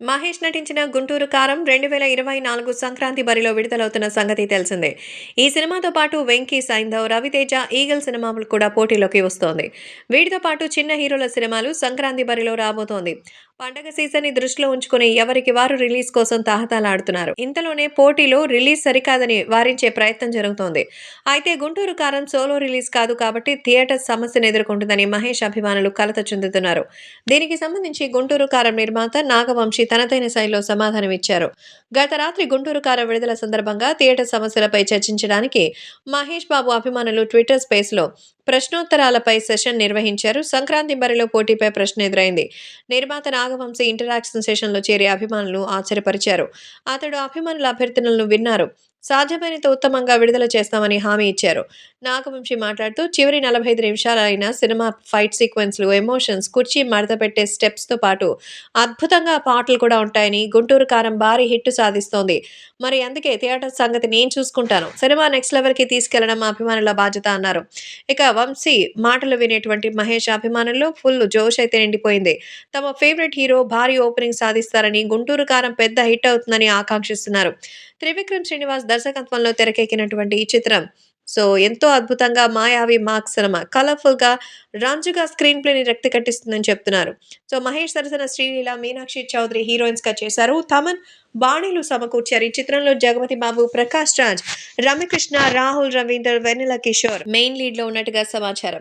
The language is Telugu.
మహేష్ నటించిన గుంటూరు కారం రెండు వేల ఇరవై నాలుగు సంక్రాంతి బరిలో విడుదలవుతున్న సంగతి తెలిసిందే. ఈ సినిమాతో పాటు వెంకీ సైంధవ్ రవితేజ ఈగల్ సినిమాలు కూడా పోటీలోకి వస్తోంది. వీటితో పాటు చిన్న హీరోల సినిమాలు సంక్రాంతి బరిలో రాబోతోంది. పండగ సీజన్ని దృష్టిలో ఉంచుకుని ఎవరికి వారు రిలీజ్ కోసం తాహతాలాడుతున్నారు ఇంతలోనే పోటీలో రిలీజ్ సరికాదని వారించే ప్రయత్నం జరుగుతోంది. అయితే గుంటూరు కారం సోలో రిలీజ్ కాదు కాబట్టి థియేటర్ సమస్యను ఎదుర్కొంటుందని మహేష్ అభిమానులు కలత చెందుతున్నారు. దీనికి సంబంధించి గుంటూరు కారం నిర్మాత నాగవంశి తనదైన శైలిలో సమాధానం ఇచ్చారు. గత రాత్రి గుంటూరు కారం విడుదల సందర్భంగా థియేటర్ సమస్యలపై చర్చించడానికి మహేష్ బాబు అభిమానులు ట్విట్టర్ స్పేస్లో ప్రశ్నోత్తరాలపై సెషన్ నిర్వహించారు. సంక్రాంతి బరిలో పోటీపై ప్రశ్న ఎదురైంది. నిర్మాత నాగవంశీ ఇంటరాక్షన్ సెషన్లో చేరి అభిమానులు ఆశ్చర్యపరిచారు. అతడు అభిమానుల అభ్యర్థనలను విన్నారు. సాధ్యమైనంత ఉత్తమంగా విడుదల చేస్తామని హామీ ఇచ్చారు. నాగవంశి మాట్లాడుతూ చివరి నలభై ఐదు నిమిషాలైన సినిమా ఫైట్ సీక్వెన్స్లు ఎమోషన్స్ కుర్చీ మడత పెట్టే స్టెప్స్తో పాటు అద్భుతంగా పాటలు కూడా ఉంటాయని గుంటూరు కారం భారీ హిట్ సాధిస్తోంది. మరి అందుకే థియేటర్ సంగతి నేను చూసుకుంటాను. సినిమా నెక్స్ట్ లెవెల్కి తీసుకెళ్ళడం అభిమానుల బాధ్యత అన్నారు. ఇక వంశీ మాటలు వినేటువంటి మహేష్ అభిమానుల్లో ఫుల్ జోష్ అయితే నిండిపోయింది. తమ ఫేవరెట్ హీరో భారీ ఓపెనింగ్ సాధిస్తారని గుంటూరు కారం పెద్ద హిట్ అవుతుందని ఆకాంక్షిస్తున్నారు. త్రివిక్రమ్ శ్రీనివాస్ దర్శకత్వంలో తెరకెక్కినటువంటి ఈ చిత్రం. సో ఎంతో అద్భుతంగా మాయావి మార్క్ సినిమా కలర్ఫుల్గా రాంజుగా స్క్రీన్ ప్లేని రక్తి కట్టిస్తుందని చెప్తున్నారు. సో మహేష్ సరసన శ్రీలీల మీనాక్షి చౌదరి హీరోయిన్స్గా చేశారు తమన్ బాణీలు సమకూర్చారు. ఈ చిత్రంలో జగపతి బాబు ప్రకాష్ రాజ్ రమ్యకృష్ణ రాహుల్ రవీందర్ వెన్నెల కిషోర్ మెయిన్ లీడ్లో ఉన్నట్టుగా సమాచారం.